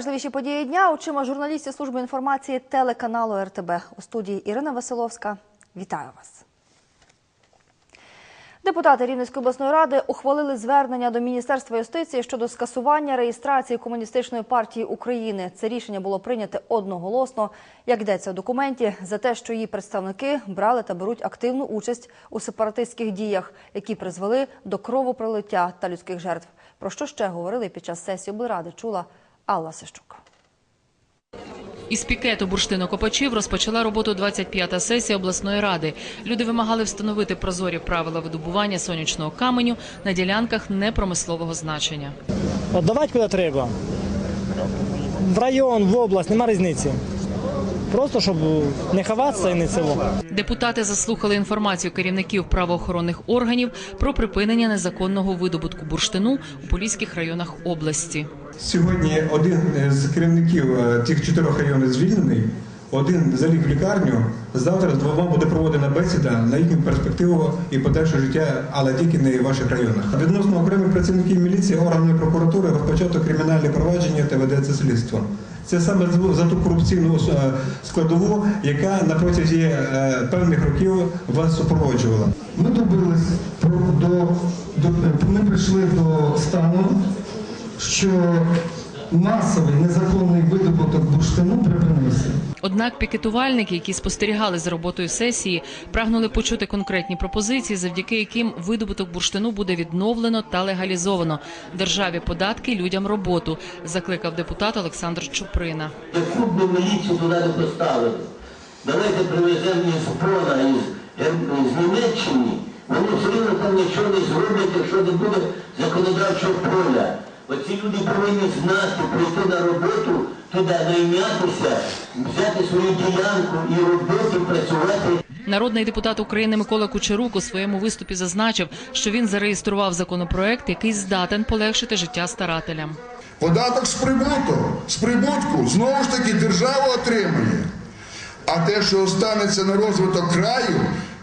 Найважливіші події дня очима журналістів служби інформації телеканалу РТБ у студії Ірина Василовська. Вітаю вас. Депутати Рівненської обласної ради ухвалили звернення до Міністерства юстиції щодо скасування реєстрації комуністичної партії України. Це рішення було прийнято одноголосно, як йдеться в документі, за те, що її представники брали та беруть активну участь у сепаратистських діях, які призвели до кровопролиття та людських жертв. Про що ще говорили під час сесії облради, чула Алла Сищук. Із пікету бурштинокопачів розпочала роботу 25-та сесія обласної ради. Люди вимагали встановити прозорі правила видобування сонячного каменю на ділянках непромислового значення. Отдавати куди треба. В район, в область, нема різниці. Просто щоб не ховатися і не село. Депутати заслухали інформацію керівників правоохоронних органів про припинення незаконного видобутку бурштину у поліських районах області. Сьогодні один з керівників е, тих чотирьох районів звільнений, один заліг в лікарню. Завтра з двома буде проводена бесіда на їхню перспективу і подальше життя, але тільки не в ваших районах. Відносно окремих працівників міліції, органів прокуратури розпочато кримінальне провадження та ведеться слідство. Це саме за ту корупційну е, складову, яка на протязі е, певних років вас супроводжувала. Ми добились до, до ми прийшли до стану, що масовий незаконний видобуток бурштину припинився. Однак пікетувальники, які спостерігали за роботою сесії, прагнули почути конкретні пропозиції, завдяки яким видобуток бурштину буде відновлено та легалізовано. Державі податки, людям роботу, закликав депутат Олександр Чуприна. Яку б ми міліцію туди не поставили. Давайте привеземо із Прона, із, Гер- Німеччини. Вони все рівно там нічого не зроблять, якщо не буде законодавчого поля. Оці люди повинні знати, прийти на роботу, туди наймятися, взяти свою ділянку і робити, працювати. Народний депутат України Микола Кучерук у своєму виступі зазначив, що він зареєстрував законопроект, який здатен полегшити життя старателям. Податок з прибутку, з прибутку знову ж таки держава отримує. А те, що останеться на розвиток краю,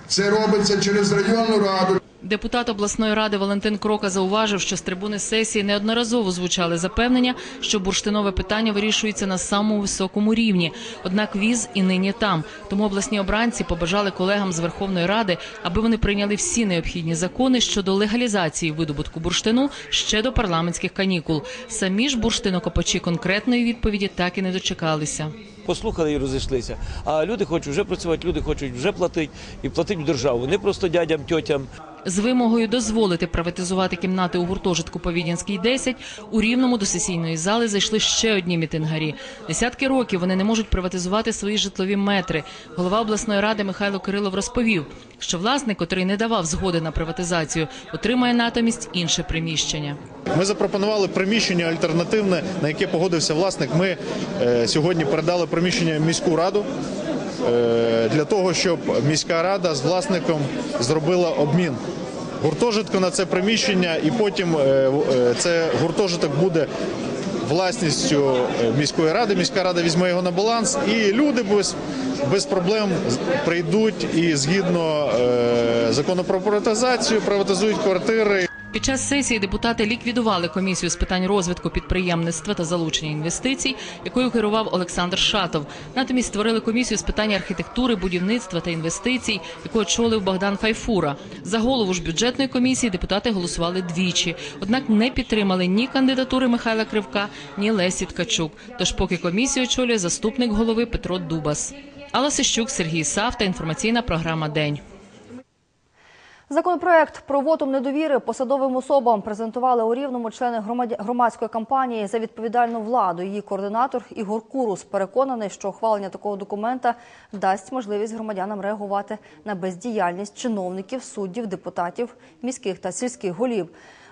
це робиться через районну раду. Депутат обласної ради Валентин Крока зауважив, що з трибуни сесії неодноразово звучали запевнення, що бурштинове питання вирішується на самому високому рівні. Однак віз і нині там. Тому обласні обранці побажали колегам з Верховної Ради, аби вони прийняли всі необхідні закони щодо легалізації видобутку бурштину ще до парламентських канікул. Самі ж бурштинокопачі конкретної відповіді так і не дочекалися. Послухали і розійшлися. А люди хочуть вже працювати, люди хочуть вже платити і платити в державу, не просто дядям, тьотям. З вимогою дозволити приватизувати кімнати у гуртожитку Повідінський 10 у рівному до сесійної зали зайшли ще одні мітингарі. Десятки років вони не можуть приватизувати свої житлові метри. Голова обласної ради Михайло Кирилов розповів, що власник, котрий не давав згоди на приватизацію, отримає натомість інше приміщення. Ми запропонували приміщення альтернативне, на яке погодився власник. Ми е, сьогодні передали приміщення міську раду е, для того, щоб міська рада з власником зробила обмін гуртожитку на це приміщення, і потім е, це гуртожиток буде. Власністю міської ради, міська рада візьме його на баланс, і люди без, без проблем прийдуть і згідно е, закону про приватизацію приватизують квартири. Під час сесії депутати ліквідували комісію з питань розвитку підприємництва та залучення інвестицій, якою керував Олександр Шатов. Натомість створили комісію з питань архітектури, будівництва та інвестицій, яку очолив Богдан Файфура. За голову ж бюджетної комісії депутати голосували двічі, однак не підтримали ні кандидатури Михайла Кривка, ні Лесі Ткачук. Тож, поки комісію очолює заступник голови Петро Дубас. Алла Сищук, Сергій Савта. Інформаційна програма День. Законопроект про вотум недовіри посадовим особам презентували у рівному члени громадської кампанії за відповідальну владу. Її координатор Ігор Курус переконаний, що ухвалення такого документа дасть можливість громадянам реагувати на бездіяльність чиновників, суддів, депутатів, міських та сільських голів.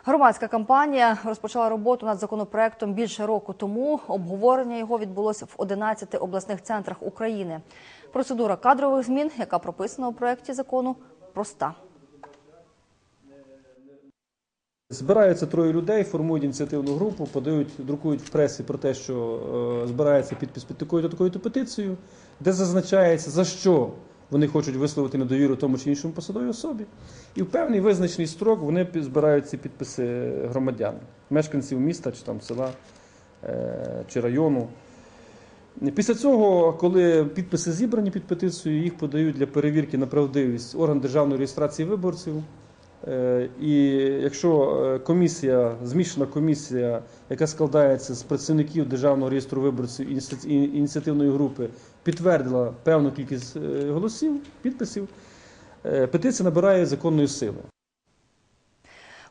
Громадська кампанія розпочала роботу над законопроектом більше року тому. Обговорення його відбулося в 11 обласних центрах України. Процедура кадрових змін, яка прописана у проєкті закону, проста. Збираються троє людей, формують ініціативну групу, подають, друкують в пресі про те, що е, збирається підпис під такою-то такою-то петицією, де зазначається, за що вони хочуть висловити недовіру тому чи іншому посадовій особі. І в певний визначений строк вони збирають ці підписи громадян, мешканців міста чи там села е, чи району. Після цього, коли підписи зібрані під петицією, їх подають для перевірки на правдивість орган державної реєстрації виборців. Е, І якщо е, комісія, змішана комісія, яка складається з працівників Державного реєстру виборців ініціативної групи, підтвердила певну кількість е, голосів, підписів, петиція набирає законної сили.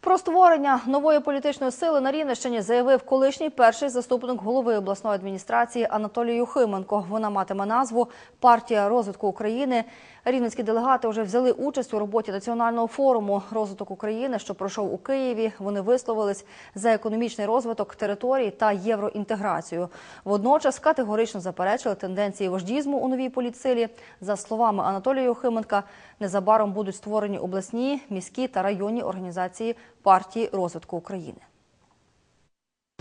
Про створення нової політичної сили на Рівненщині заявив колишній перший заступник голови обласної адміністрації Анатолій Юхименко. Вона матиме назву Партія розвитку України. Рівненські делегати вже взяли участь у роботі національного форуму розвиток України, що пройшов у Києві. Вони висловились за економічний розвиток територій та євроінтеграцію. Водночас категорично заперечили тенденції вождізму у новій політсилі. За словами Анатолія Юхименка, незабаром будуть створені обласні, міські та районні організації партії розвитку України.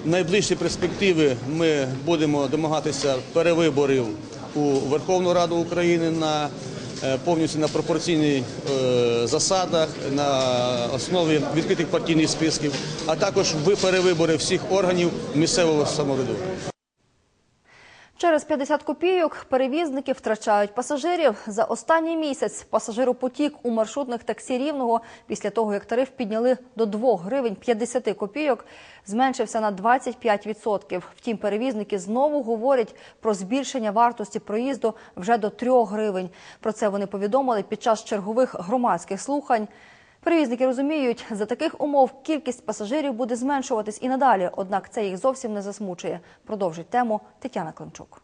Найближчі перспективи ми будемо домагатися перевиборів у Верховну Раду України на е, повністю на пропорційних е, засадах, на основі відкритих партійних списків, а також ви- перевибори всіх органів місцевого самоврядування. Через 50 копійок перевізники втрачають пасажирів. За останній місяць пасажиропотік у маршрутних таксі Рівного після того, як тариф підняли до 2 гривень 50 копійок, зменшився на 25%. Втім, перевізники знову говорять про збільшення вартості проїзду вже до 3 гривень. Про це вони повідомили під час чергових громадських слухань. Перевізники розуміють, за таких умов кількість пасажирів буде зменшуватись і надалі, однак це їх зовсім не засмучує. Продовжить тему Тетяна Климчук.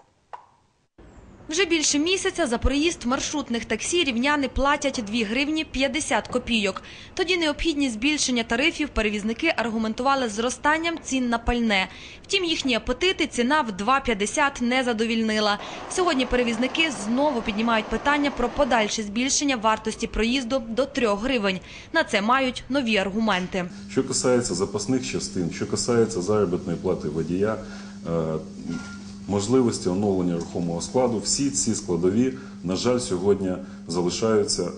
Вже більше місяця за проїзд маршрутних таксі рівняни платять 2 гривні 50 копійок. Тоді необхідність збільшення тарифів перевізники аргументували зростанням цін на пальне. Втім, їхні апетити ціна в 2,50 не задовільнила. Сьогодні перевізники знову піднімають питання про подальше збільшення вартості проїзду до 3 гривень. На це мають нові аргументи. Що касається запасних частин, що касається заробітної плати водія, е, можливості оновлення рухомого складу, всі ці складові, на жаль, сьогодні залишаються е,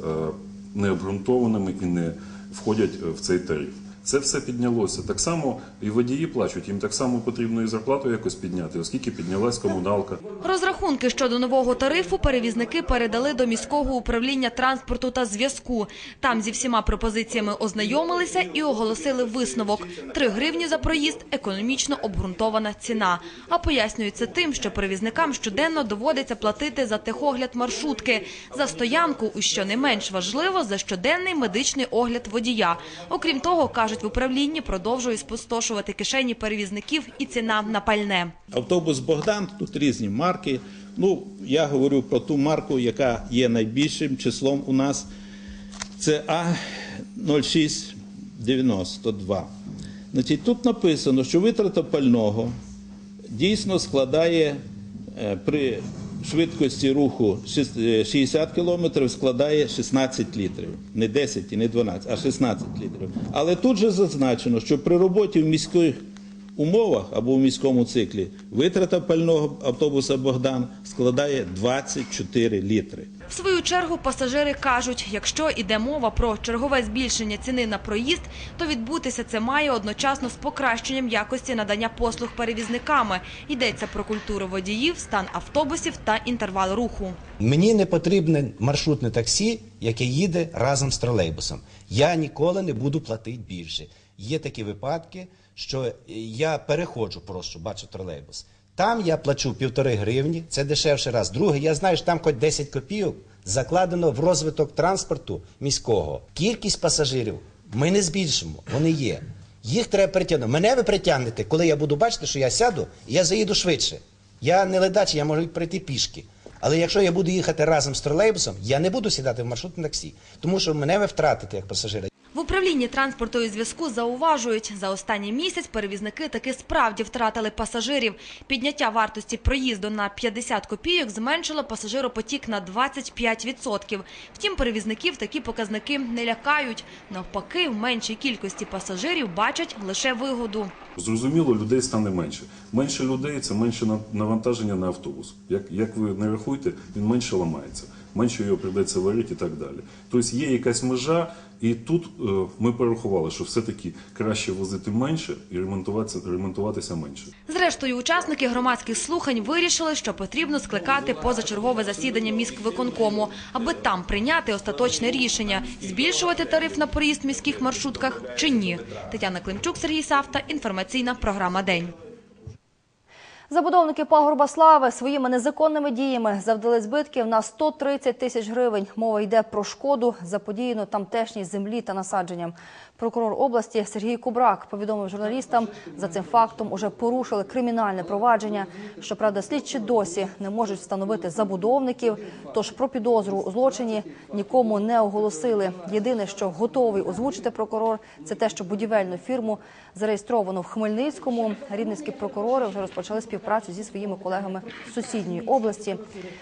необґрунтованими і не входять в цей тариф. Це все піднялося. Так само і водії плачуть, їм так само потрібно і зарплату якось підняти, оскільки піднялась комуналка. Розрахунки щодо нового тарифу перевізники передали до міського управління транспорту та зв'язку. Там зі всіма пропозиціями ознайомилися і оголосили висновок. 3 гривні за проїзд – економічно обґрунтована ціна. А пояснюється тим, що перевізникам щоденно доводиться платити за техогляд маршрутки, за стоянку, і що не менш важливо, за щоденний медичний огляд водія. Окрім того, кажуть в управлінні, продовжує спустошувати кишені перевізників і ціна на пальне. Автобус Богдан, тут різні марки. Ну, я говорю про ту марку, яка є найбільшим числом у нас. Це А0692. Значить, тут написано, що витрата пального дійсно складає е, при швидкості руху шіс- е, 60 км складає 16 літрів. Не 10 і не 12, а 16 літрів. Але тут же зазначено, що при роботі в міських умовах або в міському циклі витрата пального автобуса Богдан складає 24 літри. В свою чергу пасажири кажуть, якщо йде мова про чергове збільшення ціни на проїзд, то відбутися це має одночасно з покращенням якості надання послуг перевізниками. Йдеться про культуру водіїв, стан автобусів та інтервал руху. Мені не потрібне маршрутне таксі, яке їде разом з тролейбусом. Я ніколи не буду платити більше. Є такі випадки, що я переходжу просто, бачу тролейбус. Там я плачу півтори гривні, це дешевше раз. Друге, я знаю, що там хоч 10 копійок закладено в розвиток транспорту міського. Кількість пасажирів ми не збільшимо, вони є. Їх треба притягнути. Мене ви притягнете, коли я буду бачити, що я сяду, і я заїду швидше. Я не ледач, я можу пройти пішки. Але якщо я буду їхати разом з тролейбусом, я не буду сідати в маршрутне таксі, тому що мене ви втратите як пасажира. В управлінні транспорту і зв'язку зауважують, за останній місяць перевізники таки справді втратили пасажирів. Підняття вартості проїзду на 50 копійок зменшило пасажиропотік на 25%. Втім, перевізників такі показники не лякають. Навпаки, в меншій кількості пасажирів бачать лише вигоду. Зрозуміло, людей стане менше. Менше людей це менше на- навантаження на автобус. Як, ви не рахуєте, він менше ламається, менше його прийдеться варити і так далі. Тобто є якась межа, І тут е, ми порахували, що все-таки краще возити менше і ремонтуватися, ремонтуватися менше. Зрештою, учасники громадських слухань вирішили, що потрібно скликати позачергове засідання міськвиконкому, аби там прийняти остаточне рішення – збільшувати тариф на проїзд в міських маршрутках чи ні. Тетяна Климчук, Сергій Савта. Інформаційна програма «День». Забудовники пагорба слави своїми незаконними діями завдали збитків на 130 тисяч гривень. Мова йде про шкоду, заподіяну тамтешній землі та насадженням. Прокурор області Сергій Кубрак повідомив журналістам, за цим фактом уже порушили кримінальне провадження. Щоправда, слідчі досі не можуть встановити забудовників. Тож про підозру у злочині нікому не оголосили. Єдине, що готовий озвучити прокурор, це те, що будівельну фірму зареєстровано в Хмельницькому. Рівненські прокурори вже розпочали співпрацю зі своїми колегами з сусідньої області.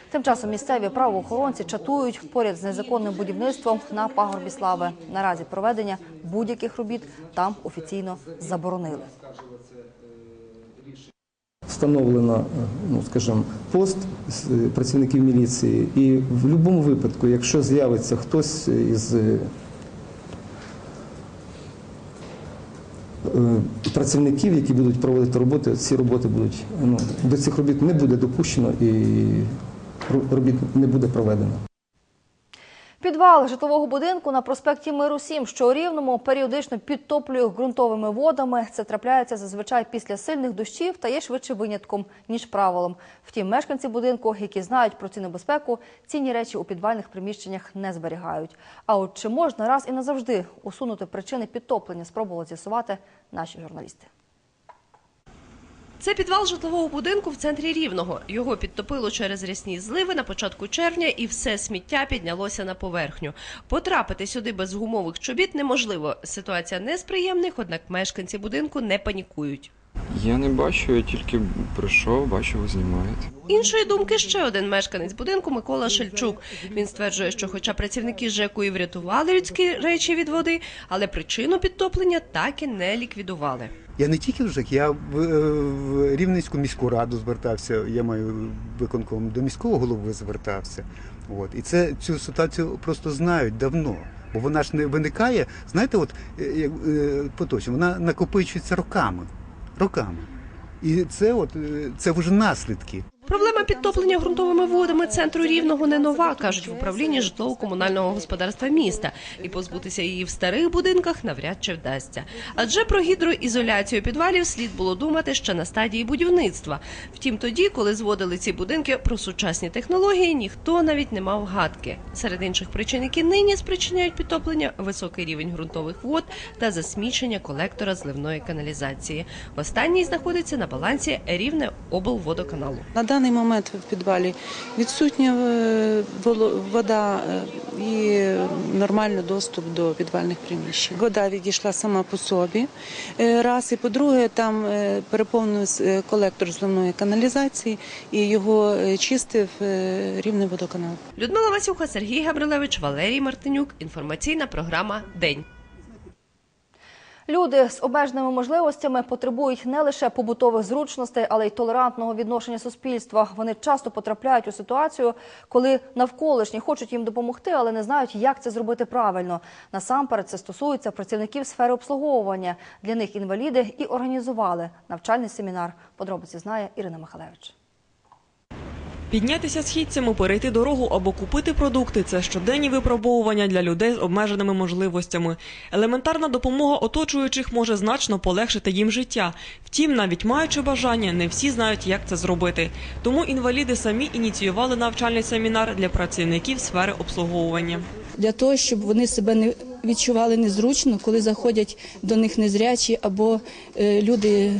Тим часом місцеві правоохоронці чатують поряд з незаконним будівництвом на пагорбі слави. Наразі проведення будь-яких робіт там офіційно заборонили. Встановлено, ну скажімо, пост працівників міліції, і в будь-якому випадку, якщо з'явиться хтось із е, е, працівників, які будуть проводити роботи, ці роботи будуть ну, до цих робіт не буде допущено і робіт не буде проведено. Підвал житлового будинку на проспекті Миру 7, що у Рівному, періодично підтоплює ґрунтовими водами. Це трапляється зазвичай після сильних дощів та є швидше винятком, ніж правилом. Втім, мешканці будинку, які знають про цю небезпеку, цінні речі у підвальних приміщеннях не зберігають. А от чи можна раз і назавжди усунути причини підтоплення, спробували з'ясувати наші журналісти. Це підвал житлового будинку в центрі Рівного. Його підтопило через рясні зливи на початку червня, і все сміття піднялося на поверхню. Потрапити сюди без гумових чобіт неможливо. Ситуація не з приємних, однак мешканці будинку не панікують. Я не бачу, я тільки прийшов, бачу, ви знімаєте. Іншої думки ще один мешканець будинку Микола Шельчук. Він стверджує, що, хоча працівники ЖЕКу і врятували людські речі від води, але причину підтоплення так і не ліквідували. Я не тільки в ЖЕК, я в, в Рівненську міську раду звертався, я маю виконком, до міського голови звертався. От. І це цю ситуацію просто знають давно. Бо вона ж не виникає, знаєте, от е, е, поточно, вона накопичується роками. Роками. І це от е, це вже наслідки. Проблема підтоплення ґрунтовими водами центру рівного не нова, кажуть в управлінні житлово-комунального господарства міста. І позбутися її в старих будинках навряд чи вдасться. Адже про гідроізоляцію підвалів слід було думати ще на стадії будівництва. Втім, тоді, коли зводили ці будинки про сучасні технології, ніхто навіть не мав гадки. Серед інших причин, які нині спричиняють підтоплення, високий рівень ґрунтових вод та засмічення колектора зливної каналізації. Останній знаходиться на балансі рівне облводоканалу. Даний момент в підвалі відсутня е, вода е, і нормальний доступ до підвальних приміщень. Вода відійшла сама по собі. е, Раз і по-друге, там переповнився колектор зливної каналізації і його чистив рівний водоканал. Людмила Васюха, Сергій Габрилевич, Валерій Мартинюк. Інформаційна програма День. Люди з обмеженими можливостями потребують не лише побутових зручностей, але й толерантного відношення суспільства. Вони часто потрапляють у ситуацію, коли навколишні хочуть їм допомогти, але не знають, як це зробити правильно. Насамперед це стосується працівників сфери обслуговування. Для них інваліди і організували навчальний семінар. Подробиці знає Ірина Михалевич. Піднятися східцями, перейти дорогу або купити продукти це щоденні випробовування для людей з обмеженими можливостями. Елементарна допомога оточуючих може значно полегшити їм життя. Втім, навіть маючи бажання, не всі знають, як це зробити. Тому інваліди самі ініціювали навчальний семінар для працівників сфери обслуговування. для того, щоб вони себе не відчували незручно, коли заходять до них незрячі або е, люди.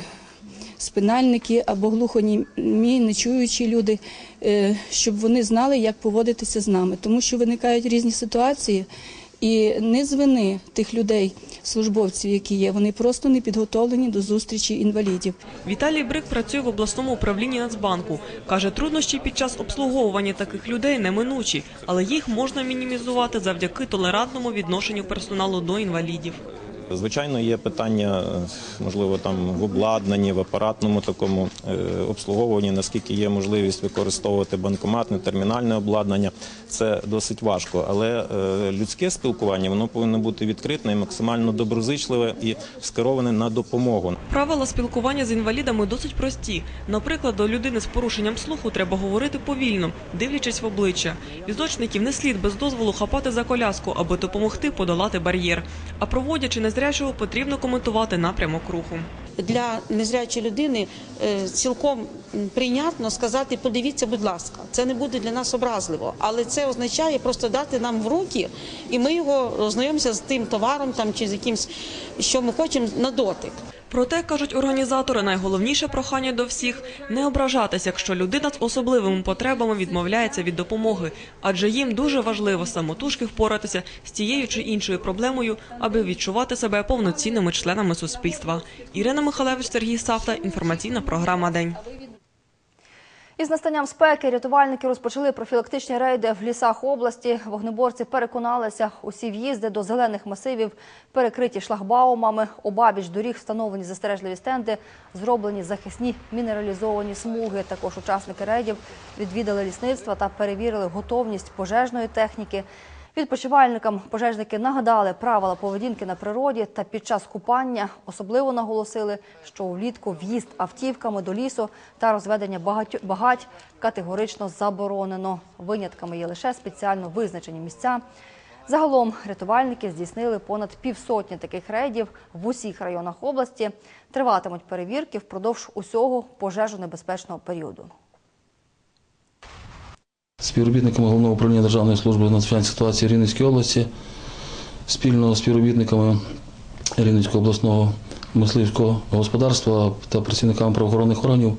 Спинальники або глухонімі, нечуючі люди, е, щоб вони знали, як поводитися з нами, тому що виникають різні ситуації, і не з вини тих людей, службовців, які є, вони просто не підготовлені до зустрічі інвалідів. Віталій Брик працює в обласному управлінні Нацбанку. Каже, труднощі під час обслуговування таких людей неминучі, але їх можна мінімізувати завдяки толерантному відношенню персоналу до інвалідів. Звичайно, є питання, можливо, там в обладнанні, в апаратному такому е, обслуговуванні, наскільки є можливість використовувати банкоматне, термінальне обладнання. Це досить важко, але е, людське спілкування воно повинно бути відкрите максимально доброзичливе і скероване на допомогу. Правила спілкування з інвалідами досить прості. Наприклад, до людини з порушенням слуху треба говорити повільно, дивлячись в обличчя. Візочників не слід без дозволу хапати за коляску, аби допомогти подолати бар'єр. А проводячи незрячого, потрібно коментувати напрямок руху. для незрячої людини е, цілком прийнятно сказати, подивіться, будь ласка, це не буде для нас образливо, але це означає просто дати нам в руки, і ми його ознайомимося з тим товаром там чи з якимсь, що ми хочемо на дотик. Проте, кажуть організатори, найголовніше прохання до всіх – не ображатись, якщо людина з особливими потребами відмовляється від допомоги, адже їм дуже важливо самотужки впоратися з тією чи іншою проблемою, аби відчувати себе повноцінними членами суспільства. Ірина Михалевич, Сергій Савта, інформаційна програма «День». Із настанням спеки рятувальники розпочали профілактичні рейди в лісах області. Вогнеборці переконалися, усі в'їзди до зелених масивів перекриті шлагбаумами. Обабіч доріг встановлені застережливі стенди, зроблені захисні мінералізовані смуги. Також учасники рейдів відвідали лісництва та перевірили готовність пожежної техніки. Відпочивальникам пожежники нагадали правила поведінки на природі та під час купання особливо наголосили, що влітку в'їзд автівками до лісу та розведення багать категорично заборонено. Винятками є лише спеціально визначені місця. Загалом рятувальники здійснили понад півсотні таких рейдів в усіх районах області. Триватимуть перевірки впродовж усього пожежонебезпечного періоду. Співробітниками Головного управління Державної служби з надзвичайних ситуацій Рівненської області, спільно з співробітниками Рівненського обласного мисливського господарства та працівниками правоохоронних органів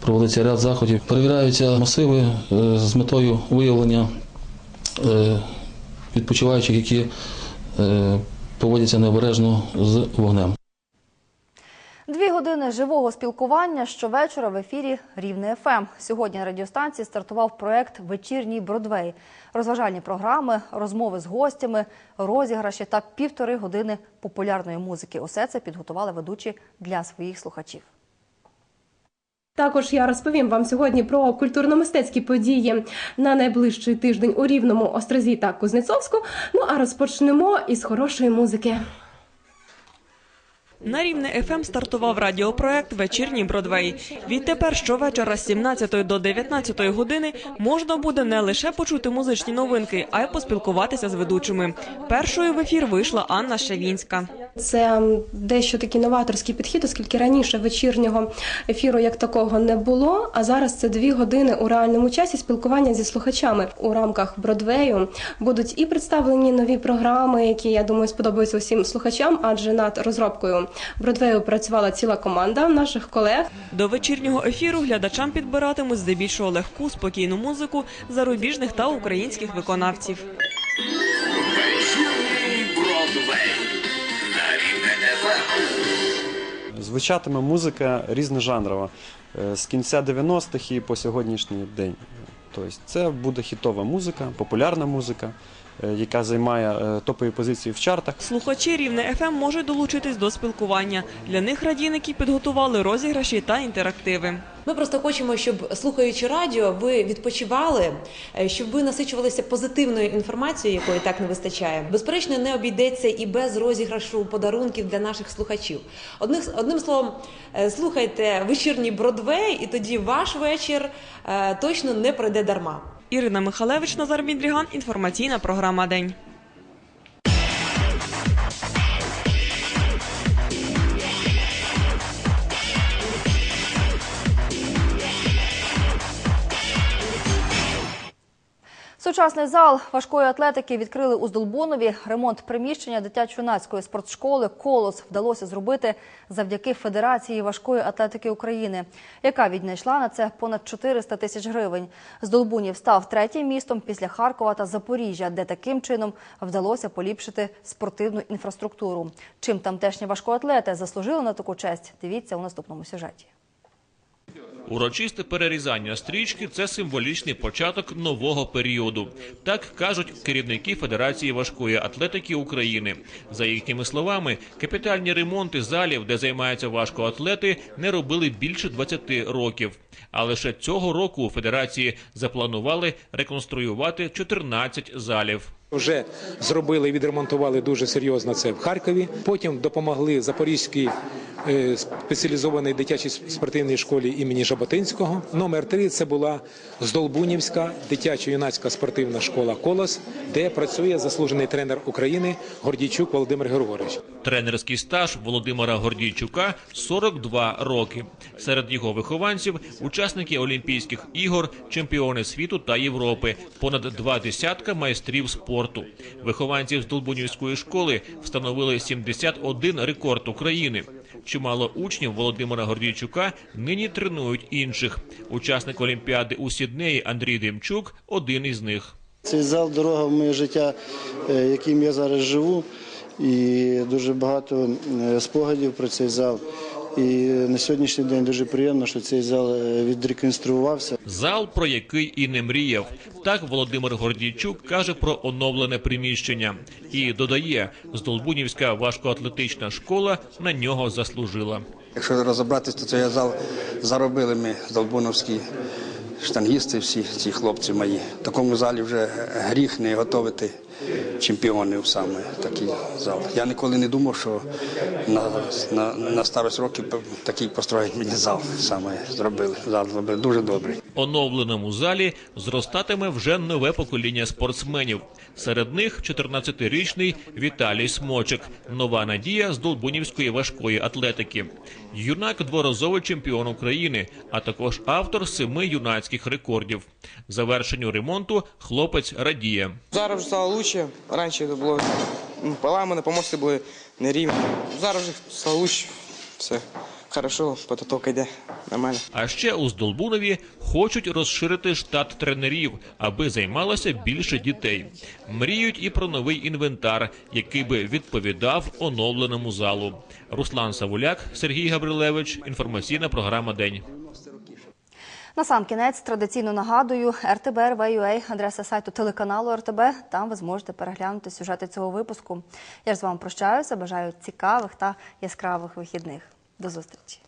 проводиться ряд заходів. Перевіряються масиви е, з метою виявлення е, відпочиваючих, які е, поводяться необережно з вогнем. Дві години живого спілкування щовечора в ефірі Рівне ФМ. Сьогодні на радіостанції стартував проект Вечірній Бродвей. Розважальні програми, розмови з гостями, розіграші та півтори години популярної музики. Усе це підготували ведучі для своїх слухачів. Також я розповім вам сьогодні про культурно-мистецькі події на найближчий тиждень у Рівному, Острозі та Кузнецовську. Ну а розпочнемо із хорошої музики. На рівне ФМ стартував радіопроект Вечірній Бродвей. Відтепер щовечора з 17 до 19 години можна буде не лише почути музичні новинки, а й поспілкуватися з ведучими. Першою в ефір вийшла Анна Шевінська. Це дещо такий новаторський підхід, оскільки раніше вечірнього ефіру як такого не було. А зараз це дві години у реальному часі спілкування зі слухачами у рамках Бродвею. Будуть і представлені нові програми, які я думаю сподобаються усім слухачам, адже над розробкою Бродвею працювала ціла команда наших колег. До вечірнього ефіру глядачам підбиратимуть здебільшого легку, спокійну музику зарубіжних та українських виконавців. Звучатиме музика різножанрова е, з кінця 90-х і по сьогоднішній день. Тобто це буде хітова музика, популярна музика, яка займає е, топові позиції в чартах. Слухачі рівне ФМ можуть долучитись до спілкування. Для них радійники підготували розіграші та інтерактиви. Ми просто хочемо, щоб слухаючи радіо, ви відпочивали, е, щоб ви насичувалися позитивною інформацією, якої так не вистачає. Безперечно, не обійдеться і без розіграшу подарунків для наших слухачів. Одним, одним словом, е, слухайте вечірній Бродвей, і тоді ваш вечір е, точно не пройде дарма. Ірина Михалевич, Назар Мідріган. Інформаційна програма День. Сучасний зал важкої атлетики відкрили у Здолбунові. Ремонт приміщення дитячо-юнацької спортшколи Колос вдалося зробити завдяки Федерації важкої атлетики України, яка віднайшла на це понад 400 тисяч гривень. Здолбунів став третім містом після Харкова та Запоріжжя, де таким чином вдалося поліпшити спортивну інфраструктуру. Чим тамтешні важкоатлети заслужили на таку честь? Дивіться у наступному сюжеті. Урочисте перерізання стрічки це символічний початок нового періоду. Так кажуть керівники Федерації важкої атлетики України. За їхніми словами, капітальні ремонти залів, де займаються важкоатлети, не робили більше 20 років. А лише цього року у федерації запланували реконструювати 14 залів. Вже зробили відремонтували дуже серйозно це в Харкові. Потім допомогли Запорізькій е, спеціалізованій дитячій спортивній школі імені Жаботинського. Номер три це була Здолбунівська дитячо-юнацька спортивна школа Колос, де працює заслужений тренер України Гордійчук Володимир Григорович. Тренерський стаж Володимира Гордійчука 42 роки. Серед його вихованців учасники Олімпійських ігор, чемпіони світу та Європи, понад два десятка майстрів спорту. Вихованців з Долбунівської школи встановили 71 рекорд України. Чимало учнів Володимира Гордійчука нині тренують інших. Учасник Олімпіади у Сіднеї Андрій Демчук один із них. Цей зал дорога в моє життя, е, яким я зараз живу, і дуже багато е, спогадів про цей зал. І на сьогоднішній день дуже приємно, що цей зал е, відреконструювався. Зал, про який і не мріяв. Так Володимир Гордійчук каже про оновлене приміщення і додає, Здолбунівська важкоатлетична школа на нього заслужила. Якщо розібратись, то цей зал заробили ми Долбуновські штангісти, всі ці хлопці мої. В такому залі вже гріх не готовити чемпіонів саме такий зал. Я ніколи не думав, що на, на, на старость років такий построїть мені зал. Саме зробили. Зал зробили дуже добрий. Оновленому залі зростатиме вже нове покоління спортсменів. Серед них 14-річний Віталій Смочик, нова надія з Долбунівської важкої атлетики. Юнак дворазовий чемпіон України, а також автор семи юнацьких рекордів. Завершенню ремонту хлопець радіє. Зараз стало краще. Раніше було поламане, помости були нерівні. Зараз вже стало. Все хорошо, підготовка йде нормально. А ще у Здолбунові хочуть розширити штат тренерів, аби займалося більше дітей. Мріють і про новий інвентар, який би відповідав оновленому залу. Руслан Савуляк, Сергій Габрилевич. Інформаційна програма День. На сам кінець традиційно нагадую RTB.RV.UA, адреса сайту телеканалу РТБ. Там ви зможете переглянути сюжети цього випуску. Я ж з вами прощаюся. Бажаю цікавих та яскравих вихідних. До зустрічі.